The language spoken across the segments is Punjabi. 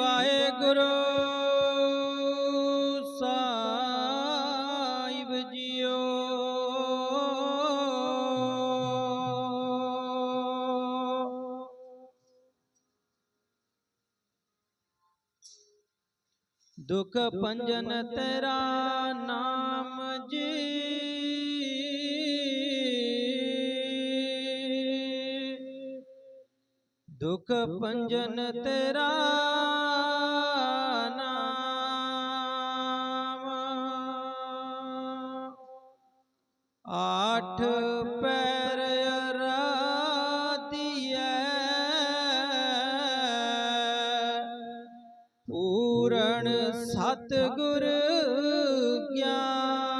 ਵਾਹਿਗੁਰੂ ਸਾਹਿਬ ਜੀਓ। ਦੁਖ ਪੰਜਨ ਤੇਰਾ ਨਾਮ ਜੀ। ਦੁਖ ਪੰਜਨ ਤੇਰਾ ਨਾਮ। ਆਠ ਪੈਰ ਅਰਾਧੀਐ। ਪੂਰਨ ਸਤਿਗੁਰ ਗਿਆਨ।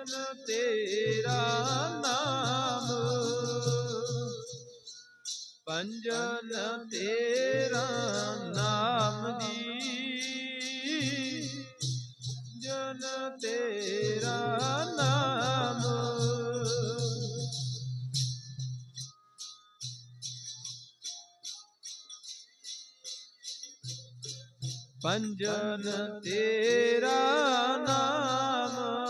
ਦੁਖ ਤੇਰਾ ਨਾਮ। ਪੰਜਨ ਤੇਰਾ ਨਾਮ ਜੀ ਜਨ ਤੇਰਾ ਨਾਮ। ਪੰਜਨ ਤੇਰਾ ਨਾਮ।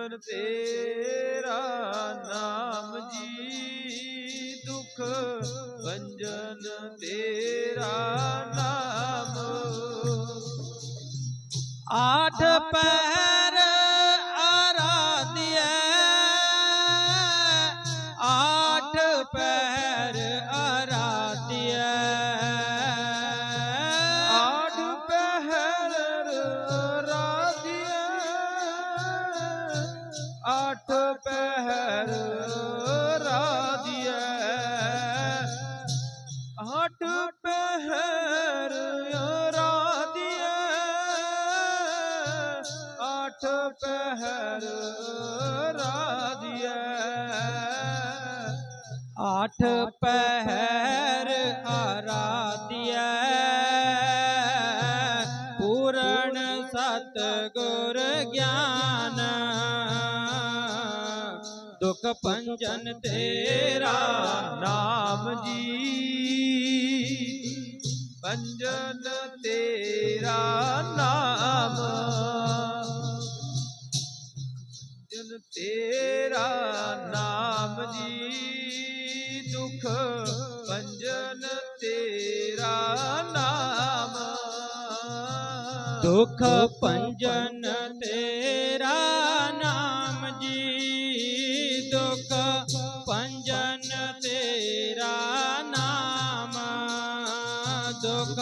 ਜਨ ਤੇਰਾ ਨਾਮ ਜੀ ਦੁਖ ਵੰਜਨ ਤੇਰਾ ਨਾਮ। ਆਠ ਪੈਰ ਆਠ ਪਹਿਰ ਆਰਾਧਿਐ। ਪੂਰਨ ਸਤਗੁਰ ਗਿਆਨ। ਦੁਖ ਪੰਜਨ ਤੇਰਾ ਨਾਮ ਜੀ। ਪੰਜਨ ਦੁਖ ਪੰਜਨ ਤੇਰਾ ਨਾਮ ਜੀ ਦੁਖ ਪੰਜਨ ਤੇਰਾ ਨਾਮ ਦੁਖ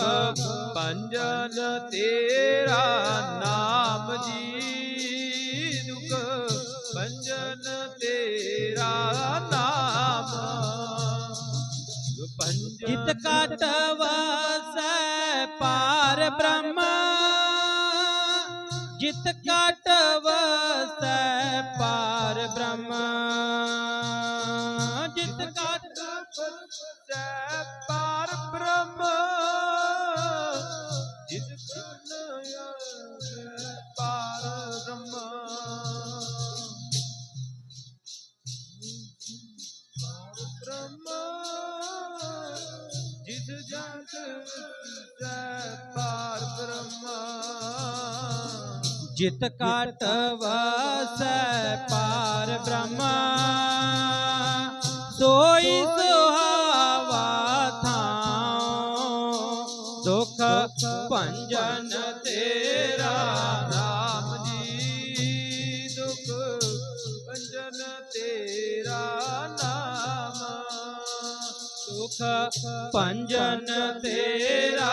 ਪੰਜਨ ਤੇਰਾ ਨਾਮ ਜੀ ਦੁਖ ਪੰਜਨ ਤੇਰਾ ਨਾਮ ਪੰਜਨ ਜਿਤ ਕਟ ਵਸੈ ਪਾਰ ਬ੍ਰਹਮ ਜਿਤ ਕਟ ਵਸੈ ਪਾਰ ਬ੍ਰਹਮ। ਜਿਤ ਕਟ ਵਸੈ ਪਾਰ ਬ੍ਰਹਮ। ਜਿਤ ਕਟ ਵਸੈ ਪਾਰ ਬ੍ਰਹਮ। ਜਿਤ ਜਗਤ ਵਿੱਚ ਕਾਟ ਵਸੈ ਪਾਰ ਬ੍ਰਹਮ। ਸੋਈ ਸੁਹਾਵਾ ਥਾਉ ਦੁਖ ਭੰਜਨ ਤੇਰਾ ਨਾਮ ਜੀ। ਦੁਖ ਭੰਜਨ ਤੇਰਾ ਨਾਮ ਸੁਖ ਭੰਜਨ ਤੇਰਾ